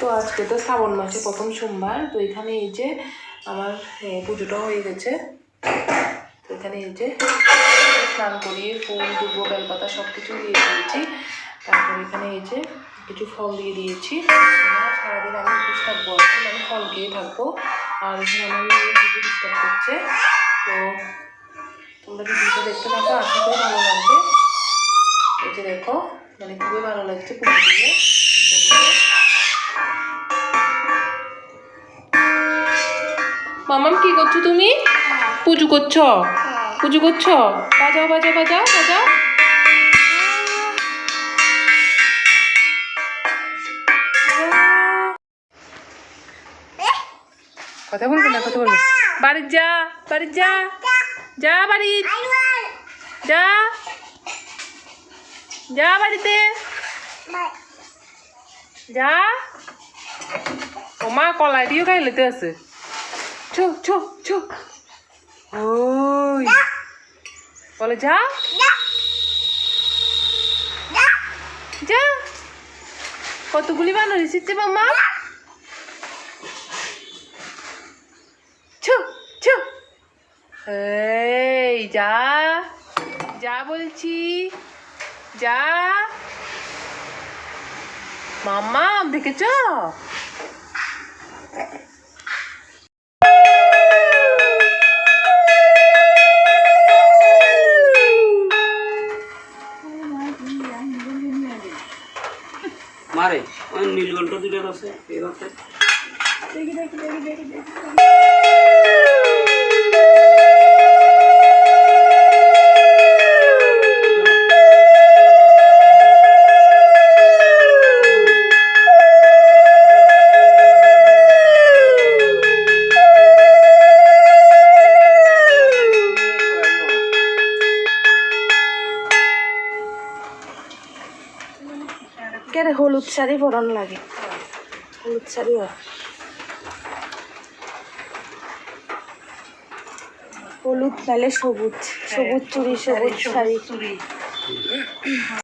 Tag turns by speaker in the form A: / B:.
A: তো আজকে তো শ্রাবণ মাসে প্রথম সোমবার তো এখানে এই যে আমার পুজোটা হয়ে গেছে। তো এখানে এই যে স্নান করিয়ে ফুল দুর্ব বেলপাতা সব কিছু দিয়ে দিয়েছি। তারপর এখানে এই যে কিছু ফল দিয়ে দিয়েছি। সারাদিন আমি উপোস থাকব কি, মানে ফল খেয়ে থাকব। আর এখানে আমার মেয়ে ডিস্টার্ব করছে। তো তোমরা ভিডিওটা দেখতে থাকো আশা করি ভালো লাগবে। এই যে দেখো মানে খুবই ভালো লাগছে পুজো দিয়ে। মামাম কি করছ তুমি? পুজো করছ? পুজো করছ? বাজাও বাজাও বাজাও বাজাও। কথা বলবি না কথা বলবি। বাড়ির যা বাড়ির যা। যা বাড়ি যা। যা বাড়িতে। যা। ও মা কলাই দিও খাই লেতে আছে। চো চো চো ওই। বলে, যা। যা। কতগুলি বানর এসেছে মামা ছু ছু। এই, যা। যা বলছি। যা। মামা দেখেছ?
B: মারে ওই নীলকণ্ঠ দুটো আছে এই রাতে।
C: কেরে হলুদ শাড়ি পরন লাগে। হলুদ শাড়ি হয় হলুদ নালে সবুজ সবুজ চুড়ি সবুজ শাড়ি